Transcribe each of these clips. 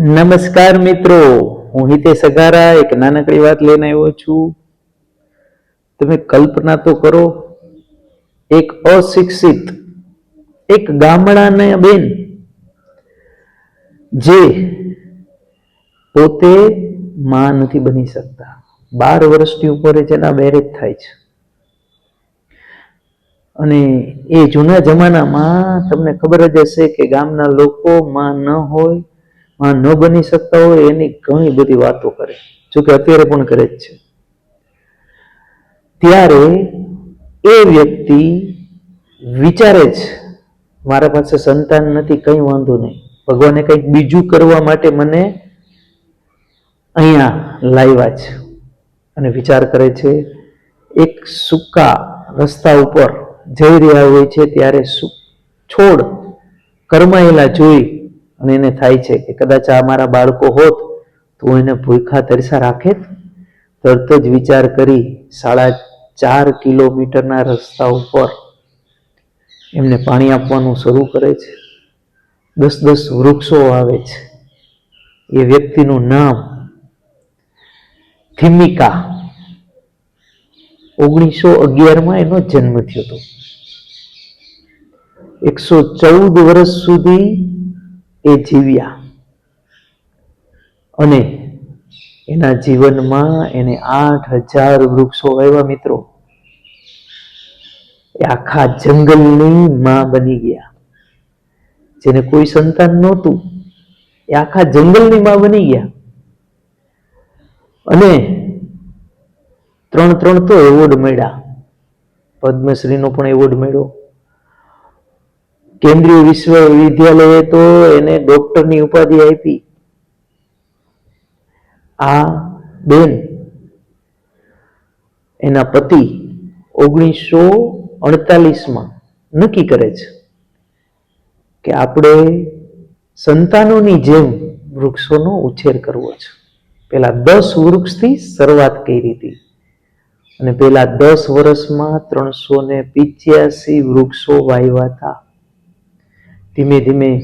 નમસ્કાર મિત્રો, હું હિતેશ અઘારા, એક નાનકડી વાત લઈને આવ્યો છું. તમે કલ્પના તો કરો, એક અશિક્ષિત, એક ગામડાના બેન, જે પોતે માં નથી બની શકતા. બાર વર્ષની ઉપર જેના બેરેજ થાય છે. અને એ જૂના જમાનામાં તમને ખબર જ હશે કે ગામના લોકો માં ન હોય ન બની શકતા હોય એની ઘણી બધી વાતો કરે. જોકે અત્યારે પણ કરે જ છે. ત્યારે એ વ્યક્તિ વિચારે છે મારા પાસે સંતાન નથી, કંઈ વાંધો નહીં. ભગવાને કંઈક બીજું કરવા માટે મને અહીંયા લાવ્યા છે. અને વિચાર કરે છે, એક સૂકા રસ્તા ઉપર જઈ રહ્યા હોય છે, ત્યારે છોડ કરમાયેલા જોઈ અને એને થાય છે કે કદાચ આ મારા બાળકો હોત તો એને ભૂખા તરસા રાખે તરત જ વિચાર કરી સાડા ચાર કિલોમીટરના રસ્તા ઉપર એમને પાણી આપવાનું શરૂ કરે છે. દસ દસ વૃક્ષો આવે છે. એ વ્યક્તિનું નામ થિમિકા ઓગણીસો અગિયારમાં એનો જન્મ થયો હતો. એકસો ચૌદ વર્ષ સુધી એ જીવ્યા. અને એના જીવનમાં એને આઠ હજાર વૃક્ષો વાવ્યા મિત્રો. એ આખા જંગલની માં બની ગયા. જેને કોઈ સંતાન નહોતું. એ આખા જંગલની માં બની ગયા. અને ત્રણ ત્રણ તો એવોર્ડ મળ્યા. પદ્મશ્રીનો પણ એવોર્ડ મળ્યો. કેન્દ્રીય વિશ્વવિદ્યાલયે તો એને ડોક્ટરની ઉપાધિ આપી. આ બેન એના પતિ ઓગણીસો અડતાલીસમાં નક્કી કરે છે કે આપણે સંતાનોની જેમ વૃક્ષોનો ઉછેર કરવો છે. પેલા દસ વૃક્ષથી શરૂઆત કરી હતી અને પેલા દસ વર્ષમાં ત્રણસો ને પિચ્યાસી વૃક્ષો વાવ્યા હતા. ધીમે ધીમે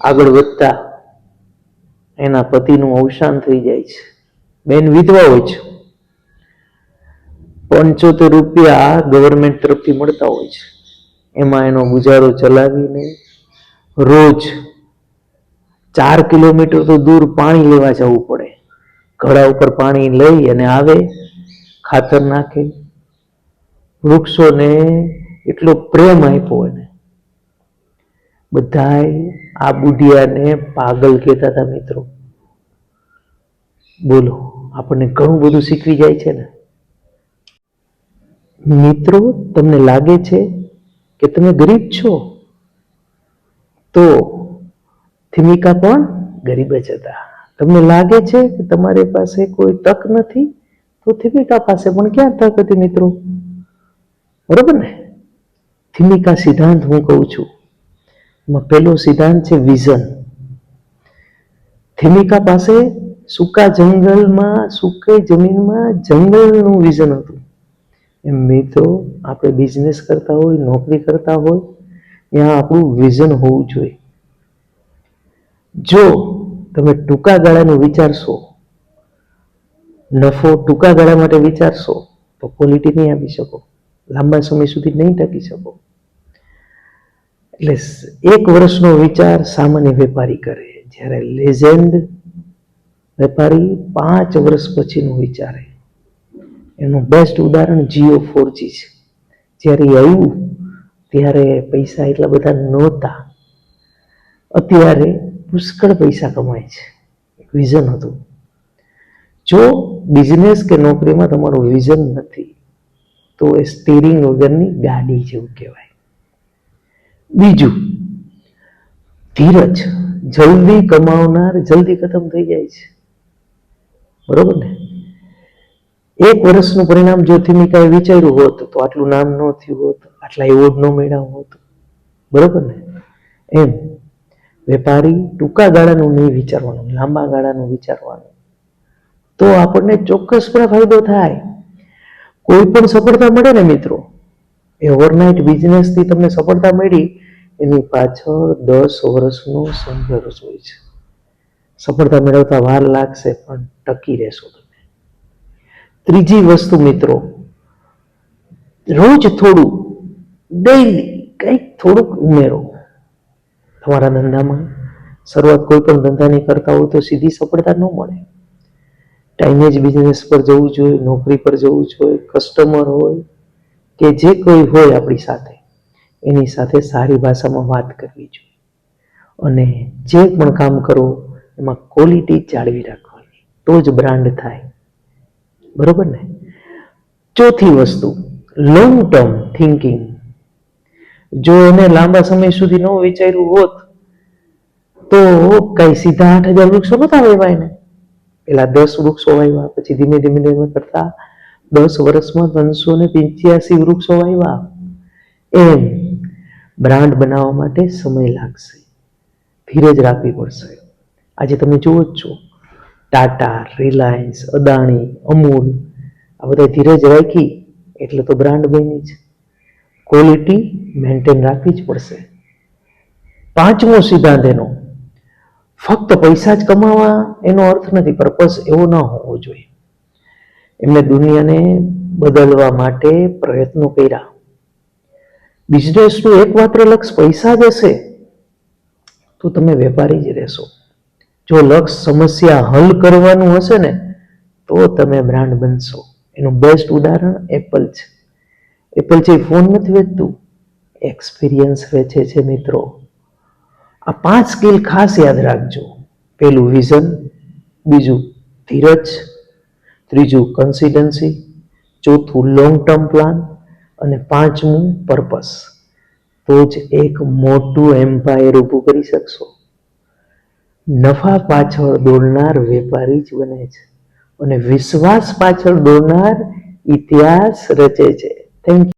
આગળ વધતા એના પતિનું અવસાન થઈ જાય છે. બેન વિધવા હોય છે. પંચોતેર રૂપિયા ગવર્મેન્ટ તરફથી મળતા હોય છે. એમાં એનો ગુજારો ચલાવીને રોજ ચાર કિલોમીટર તો દૂર પાણી લેવા જવું પડે. ઘડા ઉપર પાણી લઈ અને આવે, ખાતર નાખે. વૃક્ષોને એટલો પ્રેમ આપ્યો એને. બધાય આ બુઢિયાને પાગલ કહેતા હતા મિત્રો. બોલો, આપણને ઘણું બધું શીખવી જાય છે ને? મિત્રો, તમને લાગે છે કે તમે ગરીબ છો? તો થિમિકા પણ ગરીબ જ હતા. તમને લાગે છે કે તમારી પાસે કોઈ તક નથી? તો થિમિકા પાસે પણ ક્યાં તક હતી મિત્રો? બરોબર ને? થિમિકા સિદ્ધાંત હું કહું છું એમાં પહેલો સિદ્ધાંત છે વિઝન. થિમિકા પાસે સૂકા જંગલમાં, સૂકી જમીનમાં જંગલનું વિઝન હતું. એમ મિત્રો, આપણે બિઝનેસ કરતા હોય, નોકરી કરતા હોય, ત્યાં આપણું વિઝન હોવું જોઈએ. જો તમે ટૂંકા ગાળાનું વિચારશો, નફો ટૂંકા ગાળા માટે વિચારશો, તો ક્વોલિટી નહીં આપી શકો. લાંબા સમય સુધી નહીં ટકી શકો. એટલે એક વર્ષનો વિચાર સામાન્ય વેપારી કરે. જ્યારે લેજેન્ડ વેપારી પાંચ વર્ષ પછીનું વિચારે. એનું બેસ્ટ ઉદાહરણ જીઓ ફોરજી છે. જ્યારે આવ્યું ત્યારે પૈસા એટલા બધા નહોતા. અત્યારે પુષ્કળ પૈસા કમાય છે. એક વિઝન હતું. જો બિઝનેસ કે નોકરીમાં તમારું વિઝન નથી, તો એ સ્ટીરિંગ વગરની ગાડી જેવું કહેવાય. બીજું, ધીરજ. જલ્દી કમાવનાર જલ્દી ખતમ થઈ જાય છે. બરોબર ને? એક વર્ષનું પરિણામ જો કાંઈ વિચાર્યું હોત તો આટલું નામ ન થયું હોત, આટલા એવોર્ડ ન મેળવ્યો હોત. બરોબર ને? એમ. વેપારી ટૂંકા ગાળાનું નહીં વિચારવાનું, લાંબા ગાળાનું વિચારવાનું. તો આપણને ચોક્કસપણે ફાયદો થાય. કોઈ પણ સફળતા મળે ને મિત્રો? એ ઓવરનાઇટ બિઝનેસથી તમને સફળતા મળી, એની પાછળ દસ વર્ષનો સંઘર્ષ હોય છે. સફળતા મેળવતા વાર લાગશે, પણ ટકી રહેશો તમે. ત્રીજી વસ્તુ મિત્રો, રોજ થોડું ડેઈલી કંઈક થોડુંક ઉમેરો. તમારા ધંધામાં શરૂઆત કોઈ પણ ધંધાની કરતા હોય તો સીધી સફળતા ન મળે. ટાઈમે બિઝનેસ પર જવું જોઈએ નોકરી પર જવું જોઈએ કસ્ટમર હોય કે જે કોઈ હોય આપણી સાથે, એની સાથે સારી ભાષામાં વાત કરવી જોઈએ. અને જે પણ કામ કરો, એમાં ક્વોલિટી જાળવી રાખવાની. તો જ બ્રાન્ડ થાય. બરોબર ને? ચોથી વસ્તુ લોંગ ટર્મ થિંકિંગ જો એને લાંબા સમય સુધી ન વિચાર્યું હોત, તો કઈ સીધા આઠ હજાર વૃક્ષો નતા વાવ્યા એને. પેલા દસ વૃક્ષો વાવ્યા, પછી ધીમે ધીમે ધીમે કરતા દસ વર્ષમાં ત્રણસો ને પંચ્યાસી વૃક્ષો વાવ્યા. એમ બ્રાન્ડ બનાવવા માટે સમય લાગશે. ધીરજ રાખવી પડશે. આજે તમે જુઓ જ છો. ટાટા, રિલાયન્સ, અદાણી, અમૂલ, આ બધા ધીરજ રાખી એટલે તો બ્રાન્ડ બની છે ક્વોલિટી મેન્ટેન રાખવી જ પડશે. પાંચમો સિદ્ધાંત એનો. ફક્ત પૈસા જ કમાવા એનો અર્થ નથી, પર્પસ એવો ન હોવો જોઈએ. એમને દુનિયાને બદલવા માટે પ્રયત્નો કર્યા. બિઝનેસનું એકમાત્ર લક્ષ્ય પૈસા જ હશે તો તમે વેપારી જ રહેશો. જો લક્ષ સમસ્યા હલ કરવાનું હશે ને, તો તમે બ્રાન્ડ બનશો. એનું બેસ્ટ ઉદાહરણ એપલ છે. એપલ છે ફોન નથી વેચતું એક્સપિરિયન્સ વેચે છે મિત્રો. આ પાંચ સ્કિલ ખાસ યાદ રાખજો. પેલું વિઝન બીજું ધીરજ ત્રીજું કન્સિડન્સી ચોથું લોંગ ટર્મ પ્લાન અને પાંચમું પર્પસ તો જ એક મોટું એમ્પાયર ઊભું કરી શકશો. નફા પાછળ દોડનાર વેપારી જ બને છે અને વિશ્વાસ પાછળ દોડનાર ઇતિહાસ રચે છે. થેન્ક